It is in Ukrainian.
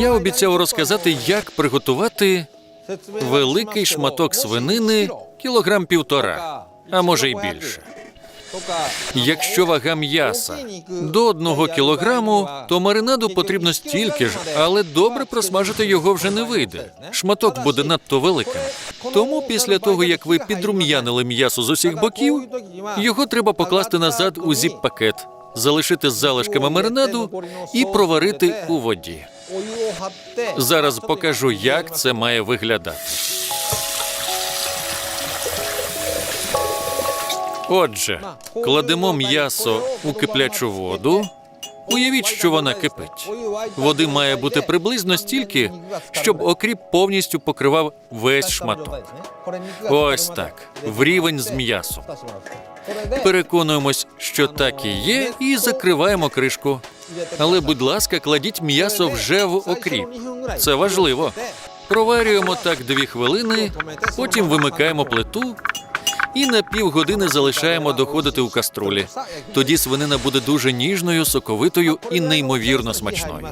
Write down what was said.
Я обіцяв розказати, як приготувати великий шматок свинини кілограм півтора, а може й більше. Якщо вага м'яса до одного кілограму, то маринаду потрібно стільки ж, але добре просмажити його вже не вийде. Шматок буде надто великим. Тому після того, як ви підрум'янили м'ясо з усіх боків, його треба покласти назад у зіп-пакет, залишити з залишками маринаду і проварити у воді. Зараз покажу, як це має виглядати. Отже, кладемо м'ясо у киплячу воду. Уявіть, що вона кипить. Води має бути приблизно стільки, щоб окріп повністю покривав весь шматок. Ось так, в рівень з м'ясом. Переконуємось, що так і є, і закриваємо кришку. Але, будь ласка, кладіть м'ясо вже в окріп. Це важливо. Проварюємо так дві хвилини, потім вимикаємо плиту і на півгодини залишаємо доходити у каструлі. Тоді свинина буде дуже ніжною, соковитою і неймовірно смачною.